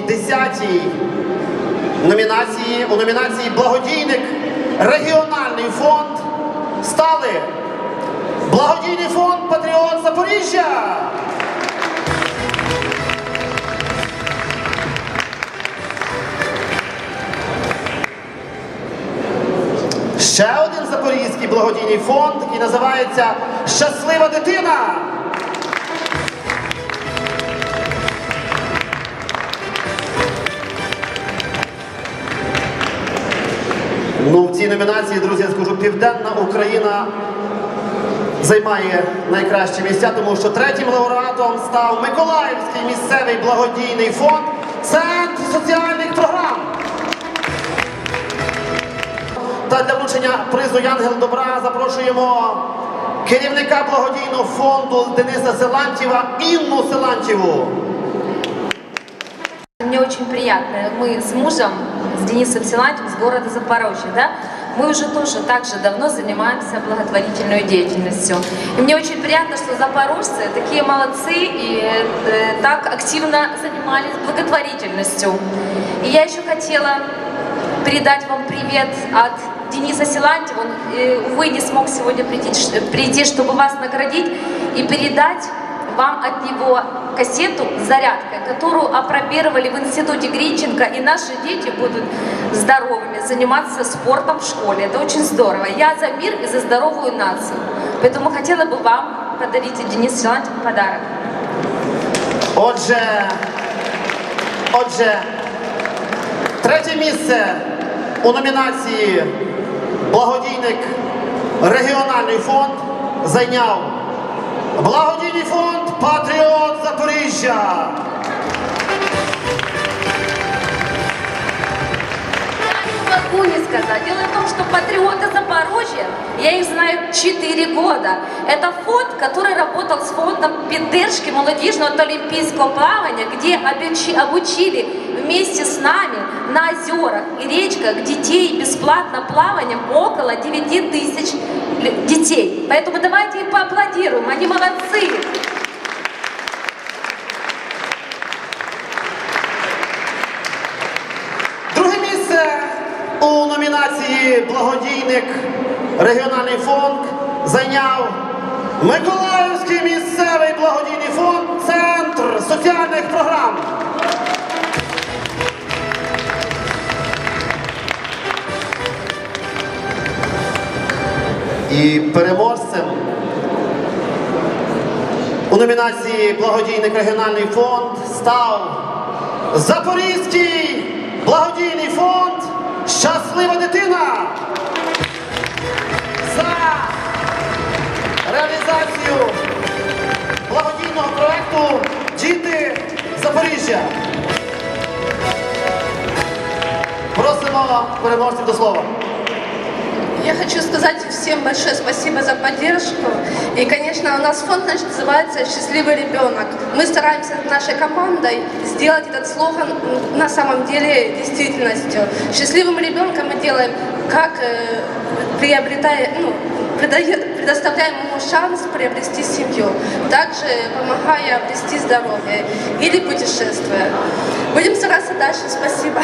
номінацій. Номінації у номінації Благодійник регіональний фонд стали Благодійний фонд Патріот Запоріжжя. Ще один запорізький благодійний фонд, який називається Щаслива дитина. Цій номінації, друзі, я скажу, Південна Україна займає найкращі місця, тому що третім лауреатом став Миколаївський місцевий благодійний фонд Центр соціальних програм. Та для вручення призу Янгел Добра запрошуємо керівника благодійного фонду Дениса Силантьєва Інну Силантьєву. Мне очень приятно. Мы с мужем, с Денисом Силантьевым, с города Запорожье, да, мы уже тоже так же давно занимаемся благотворительной деятельностью. И мне очень приятно, что запорожцы такие молодцы и э, так активно занимались благотворительностью. И я еще хотела передать вам привет от Дениса Силантьева. Он, э, увы, не смог сегодня прийти, прийти, чтобы вас наградить и передать вам от него кассету с зарядкой, которую опробировали в институте Гринченко, и наши дети будут здоровыми, заниматься спортом в школе. Это очень здорово. Я за мир и за здоровую нацию. Поэтому хотела бы вам подарить от Дениса Силантьева подарок. Отже, отже, третє місце у номінації Благодійник регіональний фонд зайняв благодійний фонд Патріот Запоріжжя. Я не могу не сказать. Дело в том, что патриоты Запорожья, я их знаю 4 года. Это фонд, который работал с фондом поддержки молодежного олимпийского плавания, где обучи- обучили вместе с нами на озерах и речках детей бесплатно плаванием около 9 тысяч лю- детей. Поэтому давайте им поаплодируем, они молодцы. Друге місце у номінації Благодійник регіональний фонд зайняв Миколаївський місцевий благодійний фонд Центр соціальних програм. І переможцем у номінації Благодійник регіональний фонд став Запорізький благодійний фонд Щаслива дитина за реалізацію благодійного проекту Діти Запоріжжя. Просимо переможців до слова. Я хочу сказать всем большое спасибо за поддержку. И, конечно, у нас фонд называется «Счастливый ребенок». Мы стараемся нашей командой сделать этот слоган на самом деле действительностью. Счастливым ребенком мы делаем, как э, приобретая, ну, предоставляем ему шанс приобрести семью, также помогая обрести здоровье или путешествие. Будем стараться дальше. Спасибо.